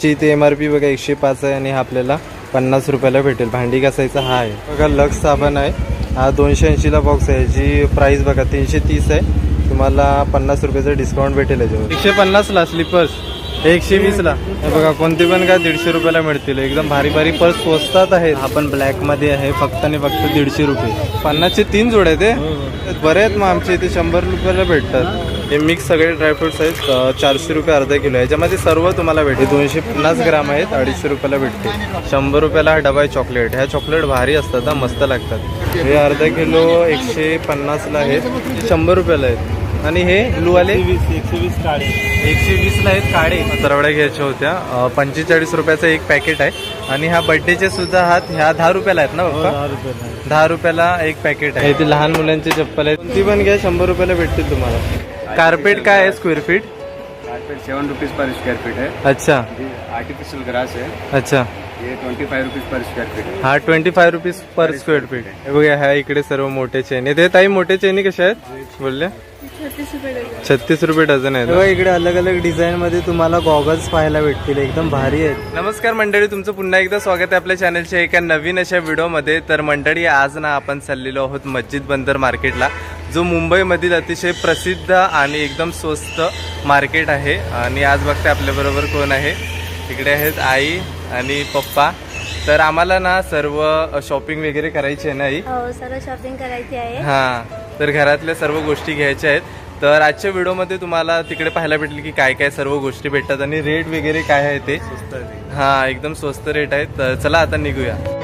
ची इथे M R P बघा एकशे पाच आहे आणि हा आपल्याला पन्नास रुपयाला भेटेल. भांडी घासायचा हा आहे. बघा लक्स साबण आहे. हा दोनशे ऐंशीला बॉक्स आहे. जी प्राइस बघा तीनशे तीस आहे. तुम्हाला पन्नास रुपयाचं डिस्काउंट भेटेल याच्यावर एकशे पन्नासला स्लिपर्स एकशे वीसला. हे बघा कोणती पण काय दीडशे रुपयाला मिळतील. एकदम भारी भारी पर्स स्वस्तात आहेत. हा पण ब्लॅकमध्ये आहे. फक्त आणि फक्त दीडशे रुपये. पन्नासचे तीन जोड आहे ते बरे आहेत मग आमच्या इथे शंभर रुपयाला भेटतात. हे मिक्स सगळे ड्रायफ्रुट्स आहेत. चारशे रुपये अर्धा किलो याच्यामध्ये सर्व तुम्हाला भेटेल. दोनशे पन्नास ग्राम आहेत. अडीचशे रुपयाला भेटते शंभर रुपयाला हा डबा आहे चॉकलेट ह्या चॉकलेट भारी असतात हा मस्त लागतात. हे अर्धा किलो एकशे पन्नासला आहेत. शंभर रुपयाला आहेत. आणि हे ब्लू वाले एकशे वीस काळे एकशे वीसला आहेत काळे तरवड्या घ्यायच्या होत्या. पंचेचाळीस रुपयाचं एक पॅकेट आहे. आणि ह्या बड्डेचे सुद्धा हात ह्या दहा रुपयाला आहेत ना बाप्पा दहा रुपये दहा रुपयाला एक पॅकेट आहे. ते लहान मुलांचे चप्पल आहेत. ती पण घ्या शंभर रुपयाला भेटतील तुम्हाला. कार्पेट काय आहे square feet carpet seven rupees per square feet है अच्छा. ये आर्टिफिशियल ग्रास है अच्छा. ये twenty five rupees per square feet है हा twenty five rupees per square feet हे बघा ह्या इकडे सर्व मोठे चेनी ते ताई मोठे चेनी कशा आहेत? बोलले. छत्तीस रुपये डझन. आहे बघा इकडे अलग अलग डिझाईन मध्ये तुम्हाला गॉगल्स पाहायला भेटतील. एकदम भारी आहेत. नमस्कार मंडळी तुमचं पुन्हा एकदा स्वागत आहे आपल्या चॅनलच्या एका नवीन अशा व्हिडिओमध्ये तर मंडळी आज ना आपण चाललेलो आहोत मस्जिद बंदर मार्केटला जो मुंबईमधील अतिशय प्रसिद्ध आणि एकदम स्वस्त मार्केट आहे. आणि आज बघते आपल्याबरोबर कोण आहे. इकडे आहेत आई आणि पप्पा. तर आम्हाला ना सर्व शॉपिंग वगैरे करायची आहे ना आई? हो सर्व शॉपिंग करायची आहे. हा. तर घरातल्या सर्व गोष्टी घ्यायच्या आहेत. तर आजच्या व्हिडिओमध्ये तुम्हाला तिकडे पाहायला भेटेल की काय काय सर्व गोष्टी भेटतात आणि रेट वगैरे काय आहे ते. हा एकदम स्वस्त रेट आहेत तर चला आता निघूया.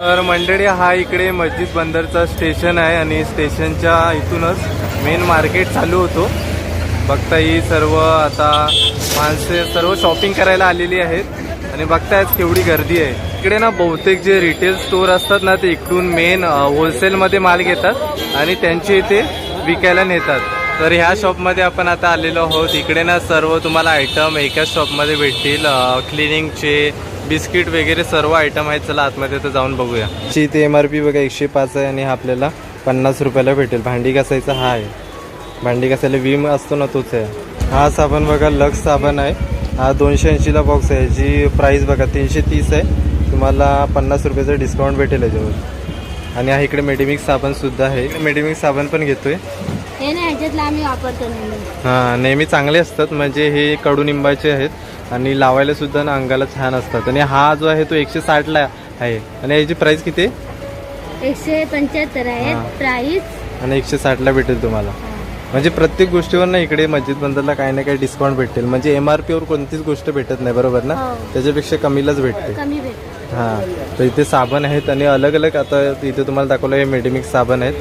तर मंडळी हा इकडे मस्जिद बंदरचा स्टेशन आहे आणि स्टेशनच्या इथूनच मेन मार्केट चालू होतो. बघता ही सर्व आता माणसे सर्व शॉपिंग करायला आलेली आहेत आणि बघतायच केवढी गर्दी आहे. इकडे ना बहुतेक जे रिटेल स्टोअर असतात ना ते इकडून मेन होलसेलमध्ये माल घेतात आणि त्यांचे इथे विकायला नेतात. तर ह्या शॉपमध्ये आपण आता आलेलो आहोत. इकडे ना सर्व तुम्हाला आयटम एकाच शॉपमध्ये भेटतील क्लिनिंगचे बिस्किट वगैरे सर्व आयटम आहेत चला आतमध्ये तर जाऊन बघूया. इथे एम आर पी बघा एकशे पाच आहे आणि हा आपल्याला पन्नास रुपयाला भेटेल. भांडी घासायचा हा आहे. भांडी घासायला विम असतो ना तोच आहे. हा साबण बघा लक्स साबण आहे. हा दोनशे ऐंशीला बॉक्स आहे. जी प्राइस बघा तीनशे तीस आहे. तुम्हाला पन्नास रुपयाचं डिस्काउंट भेटेल याच्यावर. आणि हा इकडे मेडिमिक्स साबण सुद्धा आहे. मेडिमिक्स साबण पण घेतोय. हे ना ह्याच्यातला आम्ही वापरतो नेहमी. हा नेहमी चांगले असतात. म्हणजे हे कडुनिंबाचे आहेत. आणि लावायला सुद्धा ना अंगाला छान असतात. आणि हा जो आहे तो एकशे साठला आहे. आणि याची प्राइस किती? एकशे पंच्याहत्तर. आहे. प्राईस आणि एकशे साठला भेटेल तुम्हाला. म्हणजे प्रत्येक गोष्टीवर ना इकडे मस्जिद बंदरला काही ना काही डिस्काउंट भेटेल म्हणजे एम आर पीवर कोणतीच गोष्ट भेटत नाही बरोबर ना? हो. त्याच्यापेक्षा कमीलाच भेटते. हा. तर इथे साबण आहेत आणि अलग अलग आता इथे तुम्हाला दाखवलं हे मेडिमिक्स साबण आहेत.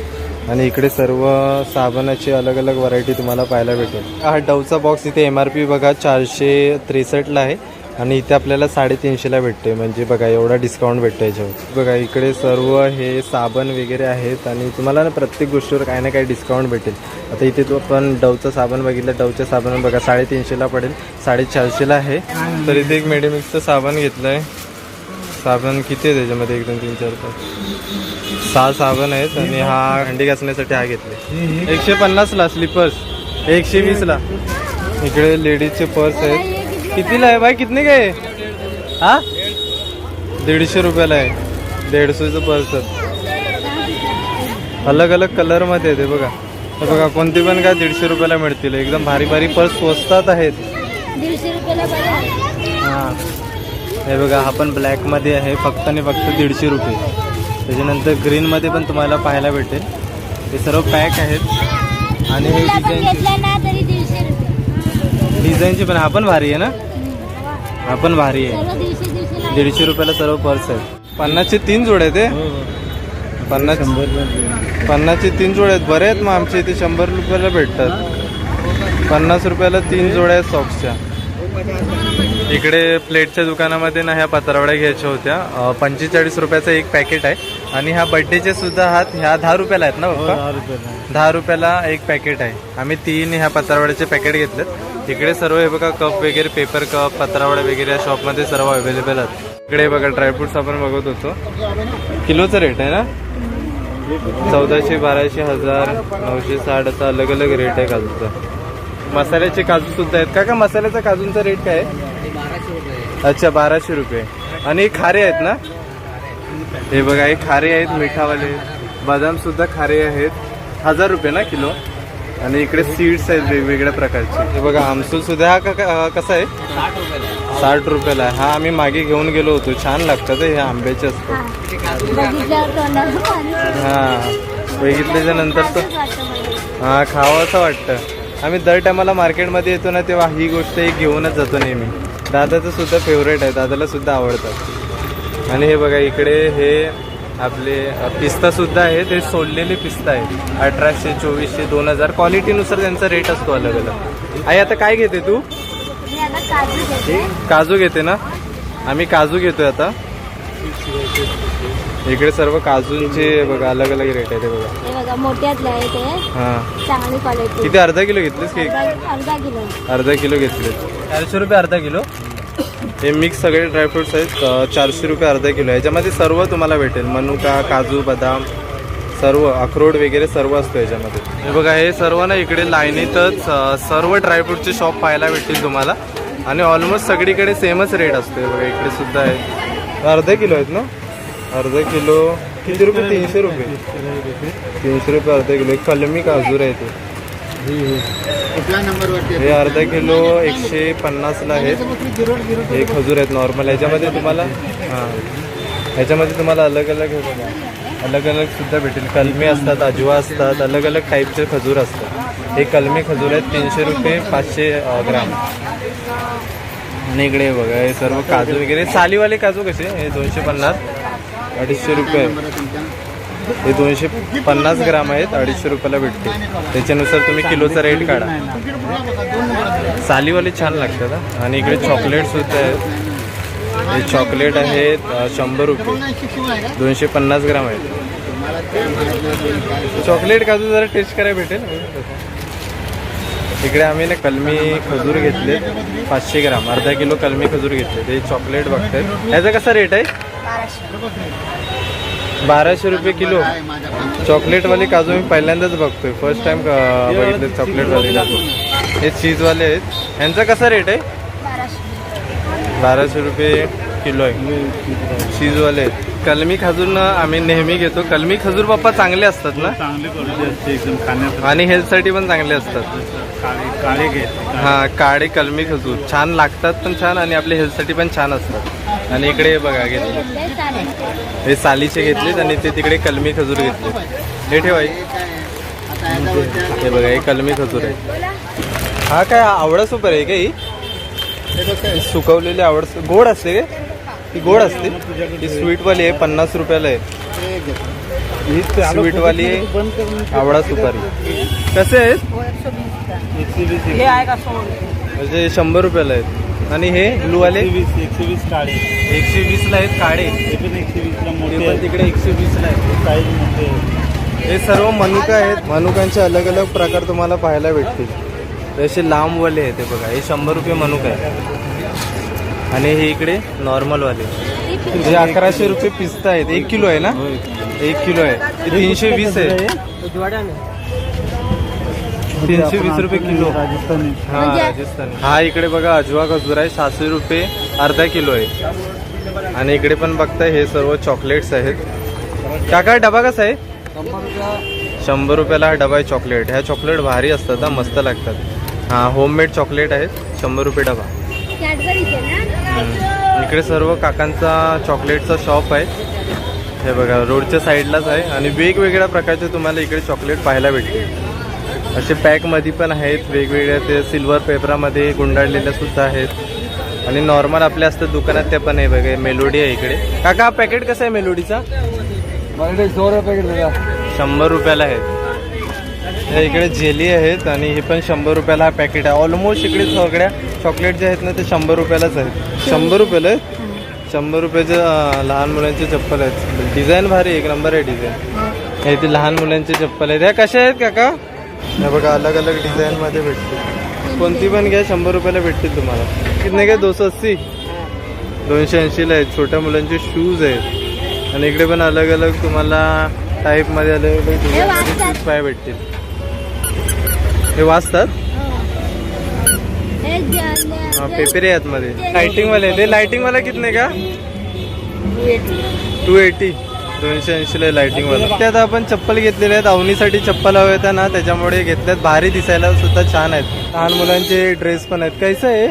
आणि इकडे सर्व साबणाची अलग अलग व्हरायटी तुम्हाला पाहायला भेटेल. हा डवचा बॉक्स इथे एम आर पी बघा चारशे त्रेसष्टला आहे. आणि इथे आपल्याला साडेतीनशेला भेटते. म्हणजे बघा एवढा डिस्काउंट भेटतो याच्यावर. बघा इकडे सर्व हे साबण वगैरे आहेत. आणि तुम्हाला ना प्रत्येक गोष्टीवर काही ना काही डिस्काउंट भेटेल. आता इथे तो आपण डवचं साबण बघितलं. डवचं साबण बघा साडेतीनशेला पडेल. साडेचारशेला आहे. तर इथे एक मेडिमिक्सचं साबण घेतलं आहे साबण किती आहे त्याच्यामध्ये एकदम तीन चार पाच? सहा साबण आहेत आणि हा हंडी घासण्यासाठी हा घेतले. एकशे पन्नासला स्लिपर्स एकशे वीसला. इकडे लेडीजचे पर्स आहेत. कितीला आहे बाय कितने काय हा? दीडशे रुपयाला आहे. दीडशेचं पर्स आहे अलग अलग कलरमध्ये आहे ते बघा. हे बघा कोणती पण काय दीडशे रुपयाला मिळतील. एकदम भारी भारी पर्स स्वस्तात आहेत. हा. हे बघा हा पण ब्लॅकमध्ये आहे. फक्त आणि फक्त दीडशे रुपये. त्याच्यानंतर ग्रीन मध्ये पण तुम्हाला पाहायला भेटेल. हे सर्व पॅक आहेत. आणि हे डिझाईन डिझाईनचे पण हा पण भारी आहे ना? हा पण भारी आहे. दीडशे रुपयाला सर्व पर्स आहेत. पन्नासचे तीन जोड आहे ते पन्नास पन्नासचे तीन जोड आहेत. बरे आहेत मग आमच्या इथे. शंभर रुपयाला भेटतात. पन्नास रुपयाला तीन जोड्या आहेत सॉक्सच्या इकडे प्लेटच्या दुकानामध्ये ना ह्या पत्रावड्या घ्यायच्या होत्या. पंचेचाळीस रुपयाचं एक पॅकेट आहे. आणि ह्या बड्डेचे सुद्धा हात ह्या दहा रुपयाला आहेत ना दहा रुपये दहा रुपयाला एक पॅकेट आहे. आम्ही तीन ह्या पत्रावड्याचे पॅकेट घेतलेत. इकडे सर्व हे बघा कप वगैरे पेपर कप पत्रावड्या वगैरे या शॉपमध्ये सर्व अवेलेबल आहेत. इकडे बघा ड्रायफ्रुट्स आपण बघत होतो. किलोचं रेट आहे ना? चौदाशे बाराशे हजार नऊशे साठ असा अलग अलग रेट आहे काजूचा. मसाल्याचे काजू सुद्धा आहेत. का का मसाल्याचा काजूंचा रेट काय आहे? अच्छा बाराशे रुपये. आणि हे खारे आहेत ना? हे बघा हे खारे आहेत मिठावाले. बदाम सुद्धा खारे आहेत. हजार रुपये ना किलो? आणि इकडे सीड्स आहेत वेगवेगळ्या प्रकारचे. हे बघा आमसूल सुद्धा हा कसा आहे? साठ रुपयाला आहे. हा आम्ही मागे घेऊन गेलो होतो. छान लागतात हे आंब्याचे असतात. सुटलं. हा. बघितल्याच्या नंतर मला. हा खावं असं वाटतं. आम्ही दर टायमाला मार्केटमध्ये येतो ना तेव्हा ही गोष्ट एक घेऊनच जातो नेहमी. दादाचं सुद्धा फेवरेट आहे. दादाला सुद्धा आवडतात. आणि हे बघा इकडे हे आपले पिस्ता सुद्धा आहे. ते सोडलेले पिस्ता आहे अठराशे चोवीसशे दोन हजार. क्वालिटीनुसार त्यांचा रेट असतो अलग अलग आई आता काय घेते तू? काजू घेते. काजू घेते ना? आम्ही काजू घेतोय आता. इकडे सर्व काजूंचे बघा अलग अलग रेट आहे ते बघा. हे बघा मोठ्यातलं आहे ते. हा. चांगली क्वालिटी किती अर्धा किलो घेतलीस की अर्धा अर्धा किलो. अर्धा किलो घेतले चारशे रुपये अर्धा किलो. हे मिक्स सगळे ड्रायफ्रुट्स आहेत. चारशे रुपये अर्धा किलो याच्यामध्ये सर्व तुम्हाला भेटेल. मनुका काजू बदाम सर्व अक्रोड वगैरे सर्व असतो याच्यामध्ये. हे बघा हे सर्व ना इकडे लाईनीतच सर्व ड्रायफ्रूटचे शॉप पाहायला भेटतील तुम्हाला. आणि ऑलमोस्ट सगळीकडे सेमच रेट असतो. हे बघा इकडे सुद्धा आहे. अर्धा किलो आहेत ना? अर्धा किलो किती रुपये? तीनशे रुपये. तीनशे रुपये अर्धा किलो. एक कलमी काजूर आहे ते हे अर्धा किलो एकशे पन्नासला आहेत. हे खजूर आहेत नॉर्मल ह्याच्यामध्ये तुम्हाला हां. ह्याच्यामध्ये तुम्हाला अलग अलग हे अलग अलग सुद्धा भेटेल. कलमी असतात अजवा असतात अलग अलग टाईपचे खजूर असतात. हे कलमी खजूर आहेत तीनशे रुपये पाचशे ग्राम. आणि इकडे हे बघा हे सर्व काजू वगैरे. सालीवाले काजू कसे? हे दोनशे पन्नास अडीचशे रुपये. हे दोनशे पन्नास ग्राम आहेत अडीचशे रुपयाला भेटते त्याच्यानुसार तुम्ही किलोचा रेट काढा. सालीवाले छान लागतात आणि इकडे चॉकलेट सुद्धा आहेत. हे चॉकलेट आहेत शंभर रुपये. दोनशे पन्नास ग्राम आहेत. चॉकलेट काजू जरा टेस्ट करायला भेटेल. इकडे आम्ही ना कलमी खजूर घेतले पाचशे ग्राम. अर्धा किलो कलमी खजूर घेतले ते चॉकलेट बघतात ह्याचा कसा रेट आहे? बाराशे रुपये किलो. चॉकलेटवाले काजू मी पहिल्यांदाच बघतोय. फर्स्ट टाइम बघितले चॉकलेटवाले काजू. हे चीजवाले आहेत. ह्यांचा कसा रेट आहे? बाराशे रुपये किलो आहे. चीजवाले आहेत. कलमी खजूर ना आम्ही नेहमी घेतो. कलमी खजूर बाप्पा चांगले असतात ना? चांगली क्वालिटी असते एकदम खाण्यासाठी. आणि हेल्थसाठी पण चांगले असतात. काळे काळे घे. हा काळे कलमी खजूर. छान लागतात पण छान आणि आपल्या हेल्थसाठी पण छान असतात. आणि इकडे बघा घेतले. हे सालीचे घेतलेत आणि ते तिकडे कलमी खजूर घेतले. हे ठेवाय हे बघा हे कलमी खजूर आहे. हा काय आवडा सुपर आहे का ही? सुकवलेली आवड गोड असते का? ही गोड असते. ही स्वीटवाली आहे पन्नास रुपयाला आहे. ही स्वीटवाली आहे आवडा सुपारी कसे आहेत? हे म्हणजे शंभर रुपयाला आहेत. आणि हे ब्लूवाले एकशे वीस एकशे वीस काळे. एकशे वीसला आहेत काळे. हे पण एकशे वीसला ते मोठे पण आहेत. तिकडे एकशे वीसला आहेत. साईज मोठे आहेत. हे सर्व मनुका आहेत. मनुकांचे अलग अलग प्रकार तुम्हाला पाहायला भेटतील. असे लांबवाले आहेत ते बघा. हे शंभर रुपये मनुका आहे आणि हे इकडे नॉर्मलवाले. हे अकराशे रुपये पिस्ता आहेत. एक किलो आहे ना? एक किलो आहे. हे तीनशे वीस आहे. तीनशे वीस रुपये किलो. राजस्थानी. हा राजस्थानी. हा इकडे बघा अजवा खजूर आहे सातशे रुपये अर्धा किलो आहे. आणि इकडे पण बघताय हे सर्व चॉकलेट्स आहेत. काका डबा कसा आहे? शंभर रुपयाला हा डबा आहे चॉकलेट ह्या चॉकलेट भारी असतात हा मस्त लागतात. हा होममेड चॉकलेट आहेत शंभर रुपये डबा. इकडे सर्व काकांचा चॉकलेटचा शॉप आहे. हे बघा रोडच्या साईडलाच आहे. आणि वेगवेगळ्या प्रकारचे तुम्हाला इकडे चॉकलेट पाहायला भेटतील. असे पॅकमध्ये पण आहेत. वेगवेगळ्या ते सिल्वर पेपरामध्ये गुंडाळलेल्या सुद्धा आहेत. आणि नॉर्मल आपल्या असतात दुकानात त्या पण आहे बघा मेलोडी आहे इकडे. काका पॅकेट कसं आहे मेलोडीचा शंभर रुपयाला आहेत हे इकडे जेली आहेत आणि हे पण शंभर रुपयाला हा पॅकेट आहे. ऑलमोस्ट इकडे सगळ्या चॉकलेट जे आहेत ना ते शंभर रुपयालाच आहेत. शंभर रुपयाला आहेत? शंभर रुपयाचे लहान मुलांचे चप्पल आहेत. डिझाईन भारी एक नंबर आहे डिझाईन. हे ते लहान मुलांचे चप्पल आहेत. ह्या कशा आहेत काका? हे बघा अलग अलग डिझाईन मध्ये भेटतील. कोणती पण घ्या शंभर रुपयाला भेटतील तुम्हाला. कितने काय दोनशे अस्सी. दोनशे ऐंशीला आहेत. छोट्या मुलांचे शूज आहेत. आणि इकडे पण अलग अलग तुम्हाला टाईपमध्ये आले हे वाजतात. पाय भेटतील. हे वाचतात? पेपरे आहेत मध्ये लाइटिंग वाले ते लाइटिंग वाला कितने का? टू एटी दोनशे ऐंशीला ला वाला त्यात आपण चप्पल घेतलेले आहेत. अवनीसाठी चप्पल हवे होत्या ना त्याच्यामुळे घेतल्यात भारी दिसायला सुद्धा छान आहेत. लहान मुलांचे ड्रेस पण आहेत. कैसं आहे?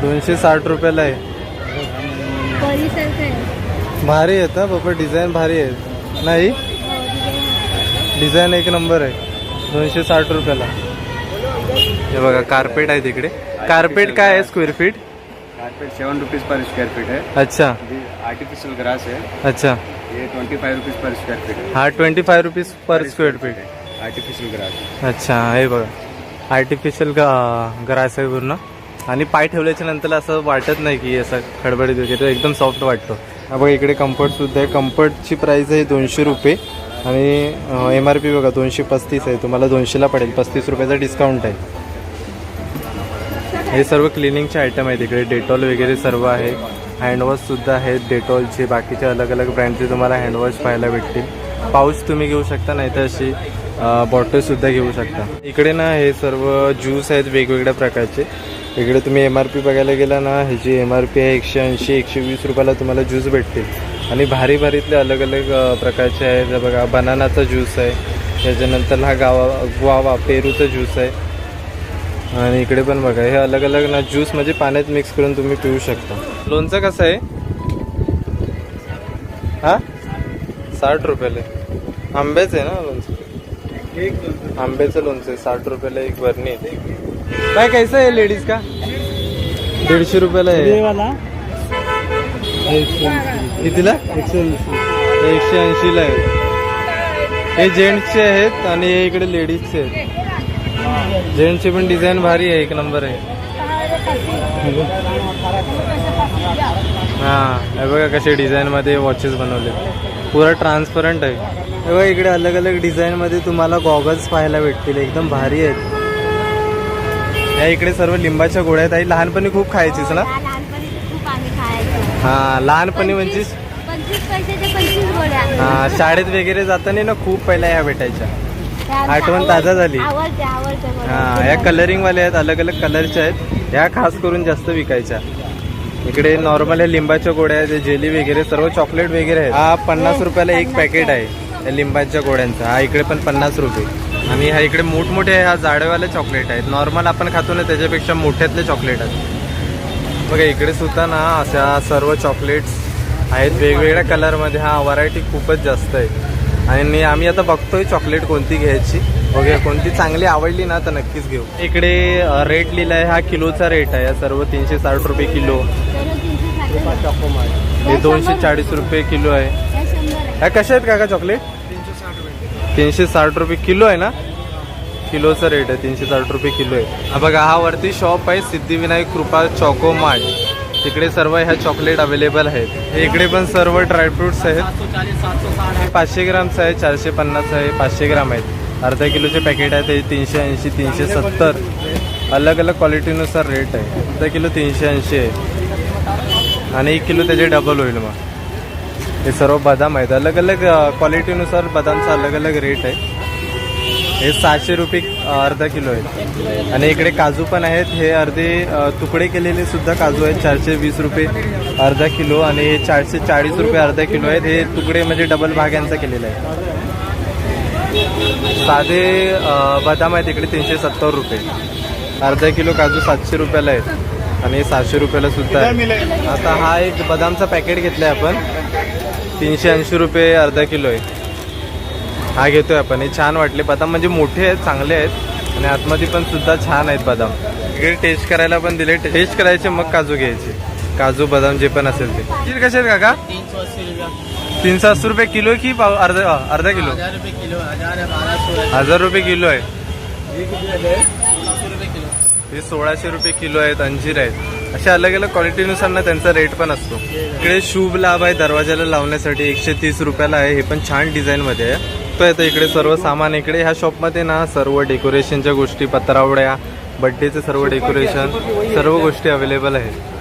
दोनशे साठ रुपयाला आहे. भारी आहेत ना बाबा डिझाईन भारी आहे नाही? डिझाईन. डिझाईन एक नंबर आहे. दोनशे साठ रुपयाला. हे बघा कार्पेट आहे तिकडे. कार्पेट काय आहे? Square feet carpet seven rupees per square feet है। अच्छा। ये आर्टिफिशियल ग्रास है। अच्छा। ये twenty five rupees per square feet है हा twenty five rupees per square feet artificial grass अच्छा हे बघा. आर्टिफिशियल ग्रास आहे पूर्ण. आणि पाय ठेवल्याच्या नंतर असं वाटत नाही की असं खडबडीत वगैरे एकदम सॉफ्ट वाटतो. हा बघा इकडे कम्फर्ट सुद्धा आहे. कम्फर्टची प्राइस आहे दोनशे रुपये. आणि एम आर पी बघा दोनशे पस्तीस आहे. तुम्हाला दोनशेला पडेल. पस्तीस रुपयाचा डिस्काउंट आहे. हे सर्व क्लिनिंगचे आयटम आहेत. इकडे डेटॉल वगैरे सर्व आहे. हँडवॉशसुद्धा आहेत. डेटॉलचे बाकीचे अलग अलग ब्रँडचे तुम्हाला हँडवॉश पाहायला भेटतील. पाऊच तुम्ही घेऊ शकता नाही तर अशी बॉटलसुद्धा घेऊ शकता. इकडे ना हे सर्व ज्यूस आहेत वेगवेगळ्या प्रकारचे. इकडे तुम्ही एम आर पी बघायला गेला ना ह्याची एम आर पी आहे एकशे ऐंशी एकशे वीस रुपयाला तुम्हाला ज्यूस भेटतील. आणि भारी भारीतले अलग अलग प्रकारचे आहेत. बघा बनानाचा ज्यूस आहे. त्याच्यानंतर हा गावा गुआवा पेरूचा ज्यूस आहे. आणि इकडे पण बघा हे अलग अलग ना ज्यूस म्हणजे पाण्यात मिक्स करून तुम्ही पिऊ शकता. लोणचं कसं आहे? हा? साठ रुपयाला. आंब्याचं आहे ना लोणचं? आंब्याचं लोणचं आहे साठ रुपयाला एक बरणी आहे. काय कैसा आहे लेडीज का? दीडशे रुपयाला आहे. कितीला? एकशे एकशे ऐंशीला आहे. हे जेंट्सचे आहेत आणि हे इकडे लेडीजचे आहेत. जेंट्सची पण डिझाईन भारी आहे एक नंबर आहे. हा हे बघा कसे डिझाईन मध्ये वॉचेस बनवले. पुरा ट्रान्सपरंट आहे. हे बघा इकडे अलग अलग डिझाईन मध्ये तुम्हाला गॉगल्स पाहायला भेटतील एकदम भारी आहेत. या इकडे सर्व लिंबाच्या गोळ्या आहेत. आई लहानपणी खूप खायचीस ना? हा लहानपणी म्हणजे हा शाळेत वगैरे जाताना ना खूप पहिल्या ह्या भेटायच्या. आठवण ताजा झाली. हा या कलरिंग वाल्या आहेत अलग अलग कलरच्या आहेत. ह्या खास करून जास्त विकायच्या. इकडे नॉर्मल लिंबाच्या गोळ्या आहेत जेली वगैरे सर्व चॉकलेट वगैरे आहेत. हा पन्नास रुपयाला एक पॅकेट आहे. या लिंबाच्या गोळ्यांचा. हा इकडे पण पन्नास रुपये. आणि हा इकडे मोठमोठे हा जाडेवाले चॉकलेट आहेत. नॉर्मल आपण खातो ना त्याच्यापेक्षा मोठ्यातले चॉकलेट आहेत. बघा इकडे सुद्धा ना अशा सर्व चॉकलेट्स आहेत. वेगवेगळ्या कलरमध्ये हा व्हरायटी खूपच जास्त आहे. आणि आम्ही आता बघतोय चॉकलेट कोणती घ्यायची. बघूया कोणती चांगली आवडली ना तर नक्कीच घेऊ. इकडे रेट लिहिलाय हा किलोचा रेट आहे. सर्व तीनशे साठ रुपये किलो. सर्व हे दोनशे चाळीस रुपये किलो आहे. काय ह्या कशा आहेत काका चॉकलेट तीनशे साठ रुपये किलो आहे ना? किलोचा रेट आहे तीनशे साठ रुपये किलो आहे. बघा हा वरती शॉप आहे सिद्धिविनायक कृपा चॉको मार्ट तिकडे सर्व ह्या चॉकलेट अवेलेबल आहेत. हे इकडे पण सर्व ड्रायफ्रुट्स आहेत. हे पाचशे ग्रामचं आहे चारशे पन्नास आहे पाचशे ग्राम आहेत. अर्धा किलोचे पॅकेट आहे ते तीनशे ऐंशी तीनशे सत्तर. अलग अलग क्वालिटीनुसार रेट आहे. अर्धा किलो तीनशे ऐंशी आहे. आणि एक किलो त्याचे डबल होईल मग. हे सर्व बदाम आहेत. अलग अलग क्वालिटीनुसार बदामचा अलग अलग रेट आहे. हे सहाशे रुपये अर्धा किलो आहेत आणि इकडे काजू पण आहेत. हे अर्धे तुकडे केलेले सुद्धा काजू आहेत. चारशे वीस रुपये अर्धा किलो आणि हे चारशे चाळीस रुपये अर्धा किलो आहेत. हे तुकडे म्हणजे डबल भाग यांचा केलेला आहे साधे बदाम आहेत. इकडे तीनशे सत्तर रुपये. अर्धा किलो काजू सातशे रुपयाला आहेत. आणि सातशे रुपयाला सुद्धा आहे आता हा एक बदामचा पॅकेट घेतलाय आपण. तीनशे ऐंशी रुपये अर्धा किलो आहे. हा घेतोय आपण. हे छान वाटले. बदाम म्हणजे मोठे आहेत चांगले आहेत. आणि आतमध्ये पण सुद्धा छान आहेत बदाम. इकडे टेस्ट करायला पण दिले. टेस्ट करायचे मग काजू घ्यायचे. काजू बदाम जे पण असेल ते. कसे आहेत काका? तीनशे अस्सी रुपये किलो की पाव अर्धा अर्धा किलो? हजार रुपये किलो आहे हे सोळाशे रुपये किलो. आहेत अंजीर आहेत. अशा अलग अलग क्वालिटीनुसार ना त्यांचा रेट पण असतो. इकडे शुभ लाभ आहे दरवाजाला लावण्यासाठी. एकशे तीस रुपयाला आहे. हे पण छान डिझाईन मध्ये आहे. तो येतो इकडे सर्व सामान इकडे. ह्या शॉपमध्ये ना सर्व डेकोरेशनच्या गोष्टी पत्रावड्या बड्डेचे सर्व डेकोरेशन सर्व गोष्टी अवेलेबल आहेत.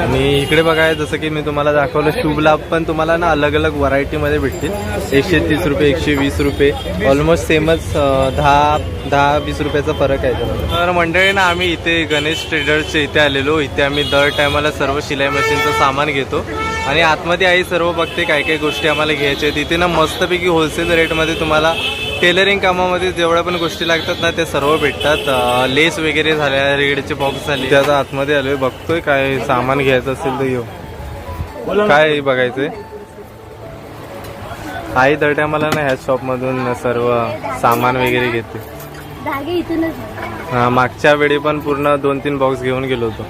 आणि इकडे बघा जसं की मी तुम्हाला दाखवलं शुभ लाभ पण तुम्हाला ना अलग अलग व्हरायटीमध्ये भेटतील. एकशे तीस रुपये एकशे वीस रुपये. ऑलमोस्ट सेमच दहा दहा वीस रुपयाचा फरक आहे. तर मंडळी ना आम्ही इथे गणेश ट्रेडर्सच्या इथे आलेलो. इथे आम्ही दर टायमाला सर्व शिलाई मशीनचं सामान घेतो. आणि आतमध्ये आई सर्व बघते काय काय गोष्टी आम्हाला घ्यायच्या आहेत. इथे ना मस्तपैकी होलसेल रेटमध्ये तुम्हाला टेलरिंग कामामध्ये जेवढ्या पण गोष्टी लागतात ना ते सर्व भेटतात. लेस वगैरे झाल्या रेडचे बॉक्स झाले. ते आता आतमध्ये आलोय बघतोय काय सामान घ्यायचं असेल तर येऊ. काय बघायचंय? आई दर टायमाला ना ह्या शॉपमधून सर्व सामान वगैरे घेते. धागे इथूनच. आहे. हा, मागच्या वेळी पण पूर्ण दोन तीन बॉक्स घेऊन गेलो होतो.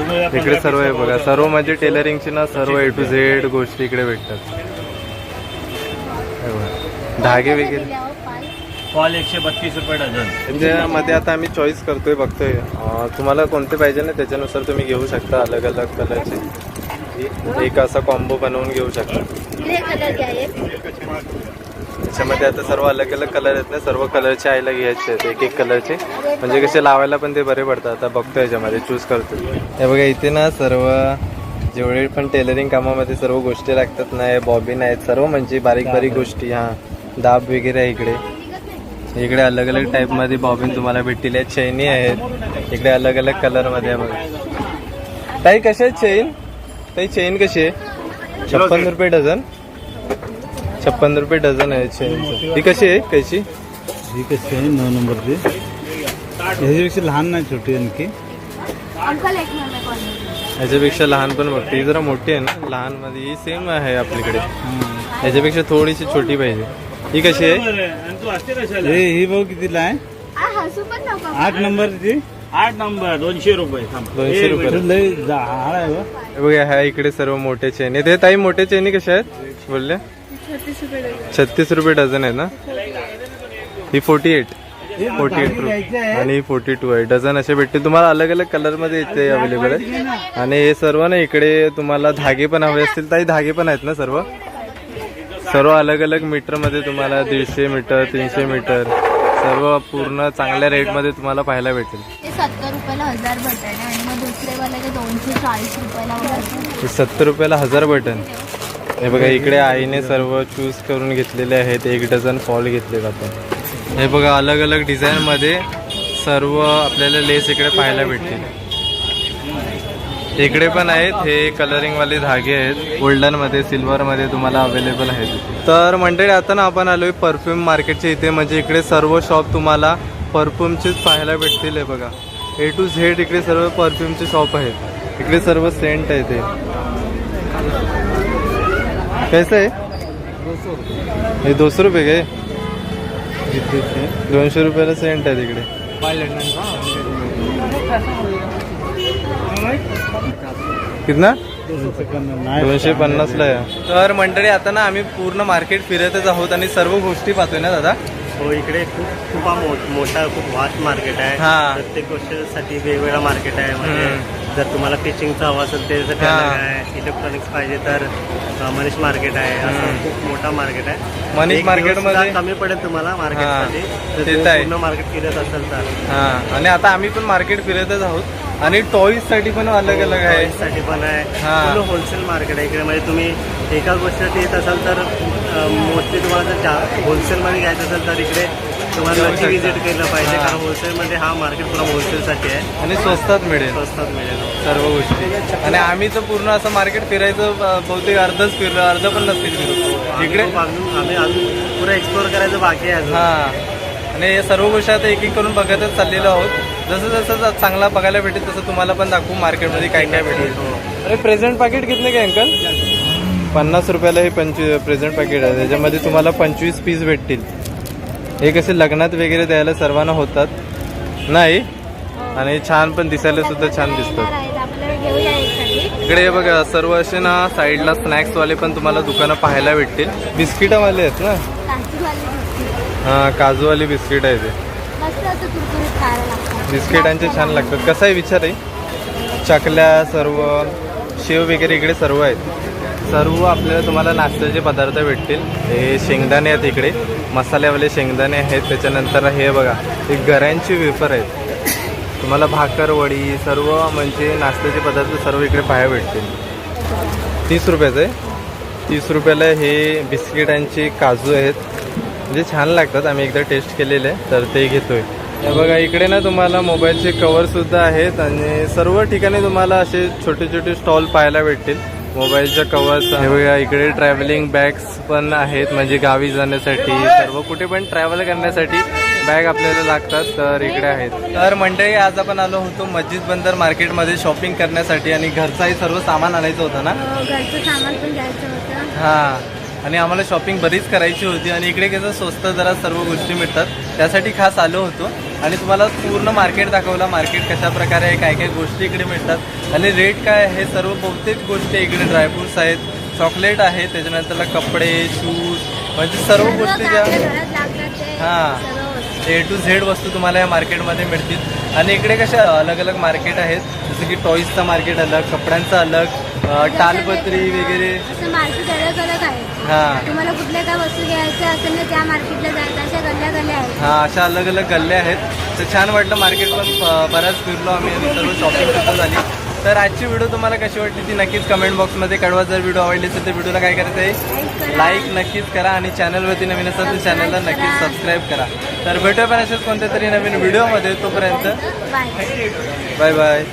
इकडे सर्व आहे बघा. सर्व म्हणजे टेलरिंगची ना सर्व ए टू झेड गोष्टी इकडे भेटतात. हे. धागे वगैरे. पाय. फॉल एकशे बत्तीस रुपये डझन. त्याच्यामध्ये आता आम्ही चॉईस करतोय बघतोय. तुम्हाला कोणते पाहिजे ना त्याच्यानुसार तुम्ही घेऊ शकता अलग अलग कलरचे एक असा कॉम्बो बनवून घेऊ शकता. त्याच्यामध्ये आता सर्व अलग अलग कलर आहेत ना सर्व कलरचे आईला घ्यायचे आहेत एक एक कलरचे म्हणजे कसे लावायला पण ते बरे पडतात. आता बघतो याच्यामध्ये चूज करतो हे बघा इथे ना सर्व जेवढे पण टेलरिंग कामामध्ये सर्व गोष्टी लागतात ना हे बॉबिन आहेत सर्व म्हणजे बारीक बारीक गोष्टी हा. दाब वगैरे आहे इकडे. इकडे अलग अलग टाईपमध्ये बॉबिन तुम्हाला भेटतील. आहेत चैनी आहेत. इकडे अलग अलग कलरमध्ये आहे बघा. ताई कशी आहे चेन ताई चेन कशी आहे? छप्पन रुपये डझन? छप्पन रुपये डझन आहे चेन ही कशी आहे? कशी ही कशी आहे? नऊ नंबरची ह्याच्यापेक्षा लहान नाही छोटी आणखी. अंकल एक नंबर कॉल याच्यापेक्षा लहान पण बघते ही जरा मोठी आहे ना. लहानमध्ये ही सेम आहे आपल्याकडे. याच्यापेक्षा थोडीशी छोटी पाहिजे. ही कशी आहे? हे ही भाऊ कितीला आहे. आठ नंबरची आठ नंबर दोनशे रुपये. दोनशे रुपये. लय. हे बघा ह्या इकडे सर्व मोठे चेन. आहेत हे ताई मोठे चेनी कशा आहेत? बोलले. छत्तीस रुपये डझन आहे ना? ही फोर्टी एट फोर्टी एट रुपये. आणि फोर्टी टू आहे. डझन असे भेटते तुम्हाला अलग अलग कलरमध्ये इथे अवेलेबल आहे आणि हे सर्व ना इकडे तुम्हाला धागे पण हवे असतील. ताई धागे पण आहेत ना सर्व? सर्व अलग अलग मीटरमध्ये तुम्हाला दीडशे मीटर तीनशे मीटर सर्व पूर्ण चांगल्या रेटमध्ये तुम्हाला पाहायला भेटेल. सत्तर रुपयाला हजार बटाणे आणि मग दुसरे वाले दोनशे चाळीस रुपयाला सत्तर रुपयाला हजार बटन. हे बघा इकडे आईने सर्व चूज करून घेतलेले आहेत. एक डझन फॉल घेतले जातात हे बघा अलग अलग डिझाईन मध्ये सर्व आपल्याला लेस इकडे पाहायला भेटतील. इकडे पण आहेत. हे कलरिंग वाले धागे आहेत. गोल्डनमध्ये सिल्वर मध्ये तुम्हाला अवेलेबल आहेत. तर मंडळी आता ना आपण आलोय परफ्यूम मार्केटच्या इथे. म्हणजे इकडे सर्व शॉप तुम्हाला परफ्यूमचेच पाहायला भेटतील. हे बघा. ए टू झेड इकडे सर्व परफ्यूमचे शॉप आहेत. इकडे सर्व सेंट आहे ते. कैसे? आहे हे दोनशे रुपये काय दोनशे रुपयाला सेंट आहे तिकडे. कितना? दोनशे पन्नासला आहे. तर मंडळी आता ना आम्ही पूर्ण मार्केट फिरतच आहोत आणि सर्व गोष्टी पाहतोय ना दादा? हो इकडे खूप खूप मोठा खूप वास्ट मार्केट आहे. हा. प्रत्येक गोष्टीसाठी वेगवेगळा मार्केट आहे. म्हणजे. जर तुम्हाला फिशिंगचं हवं असेल हा. अलग आहे इलेक्ट्रॉनिक्स पाहिजे तर मनीष मार्केट आहे. असं खूप मोठा मार्केट आहे मनीष एक मार्केटमध्ये कमी पडेल तुम्हाला हा. ते. पूर्ण मार्केट फिरत असेल तर हा आणि आता आम्ही पण मार्केट फिरतच आहोत आणि टॉईजसाठी पण अलग अलग आहे साठी पण आहे हा. होलसेल मार्केट आहे इकडे म्हणजे तुम्ही एकाच गोष्टीसाठी येत असाल तर मोस्टली तुम्हाला जर जा होलसेलमध्ये घ्यायचं असेल तर इकडे तुम्हाला नक्की. व्हिजिट केलं पाहिजे हा. कारण होलसेलमध्ये हा मार्केट पुरा होलसेलसाठी आहे. आणि स्वस्तात मिळेल. स्वस्तात मिळेल सर्व गोष्टी. आणि आम्ही तर पूर्ण असं मार्केट फिरायचं बहुतेक अर्धच फिरलो अर्ध पण नसतील फिरलो इकडे? खूप अजून आम्ही अजून पुरा एक्सप्लोर करायचं बाकी आहे हा. आणि या सर्व गोष्टी आता एक एक करून बघतच चाललेलो आहोत. जसं जसं चांगला बघायला भेटेल तसं तुम्हाला पण दाखवू मार्केटमध्ये काय काय भेटेल. अरे प्रेझेंट पाकिट कितने काय अंकल? पन्नास रुपयाला हे पंचवीस प्रेझेंट पाकिट आहे. त्याच्यामध्ये तुम्हाला पंचवीस पीस भेटतील. हे कसे लग्नात वगैरे द्यायला सर्वांना होतात. नाही? आणि छान पण दिसायला सुद्धा छान दिसतात इकडे हे बघा सर्व असे ना साईडला स्नॅक्स वाले पण तुम्हाला दुकानं पाहायला भेटतील. बिस्किटावाले आहेत ना? काजूवाले बिस्किट हा काजूवाली बिस्किट आहे ते. बिस्किटांचे छान लागतात. कसा आहे विचार आहे? चकल्या सर्व शेव वगैरे इकडे सर्व आहेत. सर्व आपल्याला तुम्हाला नाश्त्याचे पदार्थ भेटतील. हे शेंगदाणे आहेत इकडे. मसाल्यावाले शेंगदाणे आहेत. त्याच्यानंतर हे बघा हे गऱ्यांची वेफर आहेत. तुम्हाला भाकरवडी सर्व म्हणजे नाश्त्याचे पदार्थ सर्व इकडे पाहायला भेटतील. तीस रुपयाचं आहे. तीस रुपयाला हे बिस्किटांचे काजू आहेत. म्हणजे छान लागतात. आम्ही एकदा टेस्ट केलेले आहे तर ते घेतोय. आहे बघा इकडे ना तुम्हाला मोबाईलचे कवर सुद्धा आहेत आणि सर्व ठिकाणी तुम्हाला असे छोटे छोटे स्टॉल पाहायला भेटतील. मोबाईलच्या कवर्स हे बघा इकडे ट्रॅव्हलिंग बॅग्स पण आहेत म्हणजे गावी जाण्यासाठी. सर्व कुठे पण ट्रॅव्हल करण्यासाठी बॅग आपल्याला लागतात तर इकडे आहेत. तर मंडळी आज आपण आलो होतो मस्जिद बंदर मार्केटमध्ये शॉपिंग करण्यासाठी आणि घरचाही सर्व सामान आणायचं होतं ना? घरचं सामान पण घ्यायचं होतं. हा. आणि आम्हाला शॉपिंग बरीच करायची होती आणि इकडे कसं स्वस्त जरा सर्व गोष्टी मिळतात. त्यासाठी खास आलो होतो. आणि तुम्हाला पूर्ण मार्केट दाखवलं. मार्केट कशा प्रकारे आहे काय काय गोष्टी इकडे मिळतात. आणि रेट काय आहे सर्व बहुतेक गोष्टी इकडे ड्रायफ्रुट्स आहेत. चॉकलेट आहे त्याच्यानंतरला कपडे शूज म्हणजे सर्व गोष्टी ज्या हा. ए टू झेड वस्तू तुम्हाला या मार्केटमध्ये मिळतील. आणि इकडे कशा अलग अलग मार्केट आहेत. जसं की टॉईजचं मार्केट अलग कपड्यांचं अलग टालपत्री वगैरे. असं मार्केट अलग अलग आहे. हां. तुम्हाला कुठल्या काय वस्तू घ्यायच्या असेल ना त्या मार्केटला जायचं अशा गल्ल्या गल्ल्या आहेत. हा अशा अलग अलग गल्ले आहेत. तर छान वाटलं मार्केट पण बऱ्याच फिरलो आम्ही आणि सर्व शॉपिंग सुद्धा झाली. तर आजची व्हिडिओ तुम्हाला कशी वाटली ती नक्कीच कमेंट बॉक्समध्ये कळवा. जर व्हिडिओ आवडली असेल तर व्हिडिओला काय करायचं आहे? Like करा. लाईक नक्कीच करा आणि चॅनलवरती नवीन असेल तर चॅनलला नक्कीच करा. सबस्क्राईब करा. तर भेटूया पण असेच कोणत्या तरी नवीन व्हिडिओमध्ये तोपर्यंत बाय बाय बाय